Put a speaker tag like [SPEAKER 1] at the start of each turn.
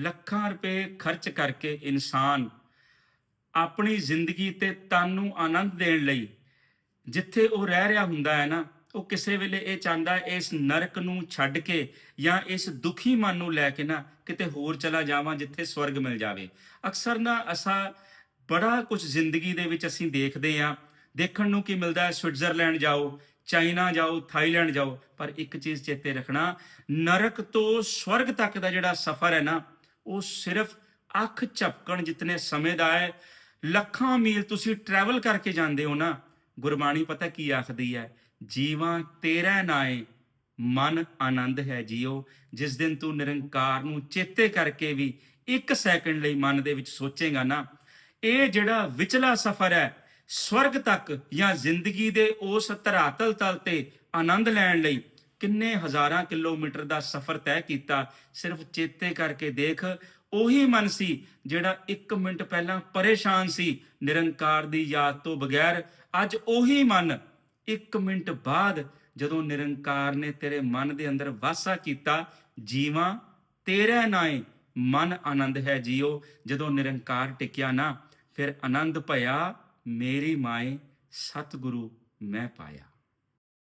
[SPEAKER 1] ਲੱਖਾਂ ਰੁਪਏ ਖਰਚ ਕਰਕੇ ਇਨਸਾਨ ਆਪਣੀ ਜ਼ਿੰਦਗੀ ਤੇ ਤਨ ਨੂੰ ਆਨੰਦ ਦੇਣ ਲਈ ਜਿੱਥੇ ਉਹ ਰਹਿ ਰਿਹਾ ਹੁੰਦਾ ਹੈ ਨਾ, ਉਹ ਕਿਸੇ ਵੇਲੇ ਇਹ ਚਾਹੁੰਦਾ ਇਸ ਨਰਕ ਨੂੰ ਛੱਡ ਕੇ ਜਾਂ ਇਸ ਦੁਖੀ ਮਨ ਨੂੰ ਲੈ ਕੇ ਨਾ ਕਿਤੇ ਹੋਰ ਚਲਾ ਜਾਵਾਂ ਜਿੱਥੇ ਸਵਰਗ ਮਿਲ ਜਾਵੇ। ਅਕਸਰ ਨਾ ਅਸਾ ਬੜਾ ਕੁਝ ਜ਼ਿੰਦਗੀ ਦੇ ਵਿੱਚ ਅਸੀਂ ਦੇਖਦੇ ਹਾਂ। ਦੇਖਣ ਨੂੰ ਕੀ ਮਿਲਦਾ ਹੈ? ਸਵਿਟਜ਼ਰਲੈਂਡ ਜਾਓ, ਚਾਈਨਾ ਜਾਓ, ਥਾਈਲੈਂਡ ਜਾਓ, ਪਰ ਇੱਕ ਚੀਜ਼ ਚੇਤੇ ਰੱਖਣਾ, ਨਰਕ ਤੋਂ ਸਵਰਗ ਤੱਕ ਦਾ ਜਿਹੜਾ ਸਫ਼ਰ ਹੈ ਨਾ ਉਹ ਸਿਰਫ ਅੱਖ ਝਪਕਣ ਜਿਤਨੇ ਸਮੇਂ ਦਾ ਹੈ। ਲੱਖਾਂ ਮੀਲ ਤੁਸੀਂ ਟਰੈਵਲ ਕਰਕੇ ਜਾਂਦੇ ਹੋ ਨਾ, ਗੁਰਬਾਣੀ ਪਤਾ ਕੀ ਆਖਦੀ ਹੈ? ਜੀਵਾਂ ਤੇਰਾ ਨਾਏ, ਮਨ ਆਨੰਦ ਹੈ ਜੀਓ। ਜਿਸ ਦਿਨ ਤੂੰ ਨਿਰੰਕਾਰ ਨੂੰ ਚੇਤੇ ਕਰਕੇ ਵੀ ਇੱਕ ਸੈਕਿੰਡ ਲਈ ਮਨ ਦੇ ਵਿੱਚ ਸੋਚੇਗਾ ਨਾ, ਇਹ ਜਿਹੜਾ ਵਿਚਲਾ ਸਫ਼ਰ ਹੈ, ਸਵਰਗ ਤੱਕ ਜਾਂ ਜ਼ਿੰਦਗੀ ਦੇ ਉਸ ਧਰਾਤਲ ਤਲ ਤੇ ਆਨੰਦ ਲੈਣ ਲਈ ਕਿੰਨੇ ਹਜ਼ਾਰਾਂ ਕਿਲੋਮੀਟਰ ਦਾ ਸਫ਼ਰ ਤੈਅ ਕੀਤਾ, ਸਿਰਫ ਚੇਤੇ ਕਰਕੇ ਦੇਖ, ਉਹੀ ਮਨ ਸੀ ਜਿਹੜਾ 1 ਮਿੰਟ ਪਹਿਲਾਂ ਪਰੇਸ਼ਾਨ ਸੀ, ਨਿਰੰਕਾਰ ਦੀ ਯਾਦ ਤੋਂ ਬਗੈਰ। ਅੱਜ ਉਹੀ ਮਨ 1 ਮਿੰਟ ਬਾਅਦ ਜਦੋਂ ਨਿਰੰਕਾਰ ਨੇ ਤੇਰੇ ਮਨ ਦੇ ਅੰਦਰ ਵਾਸਾ ਕੀਤਾ, ਜੀਵਾਂ ਤੇਰੇ ਨਾਏ ਮਨ ਆਨੰਦ ਹੈ ਜੀਓ। ਜਦੋਂ ਨਿਰੰਕਾਰ ਟਿਕਿਆ ਨਾ, ਫਿਰ ਆਨੰਦ ਭਇਆ ਮੇਰੀ ਮਾਏ ਸਤਿਗੁਰੂ ਮੈਂ ਪਾਇਆ।